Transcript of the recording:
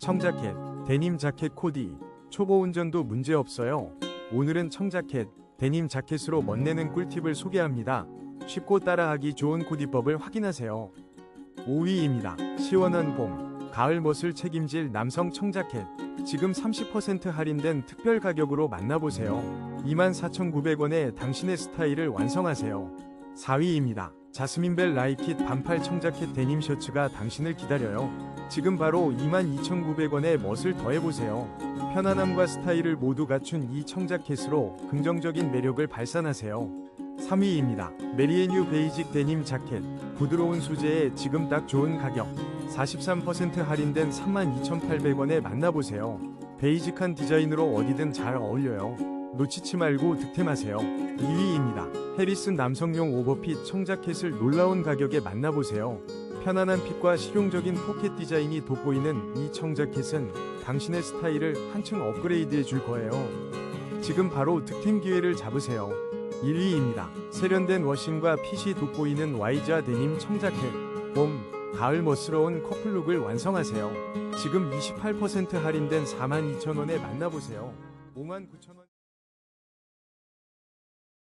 청자켓, 데님 자켓 코디, 초보 운전도 문제 없어요. 오늘은 청자켓, 데님 자켓으로 멋내는 꿀팁을 소개합니다. 쉽고 따라하기 좋은 코디법을 확인하세요. 5위입니다. 시원한 봄, 가을 멋을 책임질 남성 청자켓. 지금 30% 할인된 특별 가격으로 만나보세요. 24,900원에 당신의 스타일을 완성하세요. 4위입니다. 자스민벨 라이킷 반팔 청자켓 데님 셔츠가 당신을 기다려요. 지금 바로 22,900원에 멋을 더해보세요. 편안함과 스타일을 모두 갖춘 이 청자켓으로 긍정적인 매력을 발산하세요. 3위입니다. 메리에뉴 베이직 데님 자켓. 부드러운 소재에 지금 딱 좋은 가격. 43% 할인된 32,800원에 만나보세요. 베이직한 디자인으로 어디든 잘 어울려요. 놓치지 말고 득템하세요. 2위입니다. 해리슨 남성용 오버핏 청자켓을 놀라운 가격에 만나보세요. 편안한 핏과 실용적인 포켓 디자인이 돋보이는 이 청자켓은 당신의 스타일을 한층 업그레이드해 줄 거예요. 지금 바로 득템 기회를 잡으세요. 1위입니다. 세련된 워싱과 핏이 돋보이는 와이자 데님 청자켓. 봄, 가을 멋스러운 커플룩을 완성하세요. 지금 28% 할인된 42,000원에 만나보세요. 59,000원.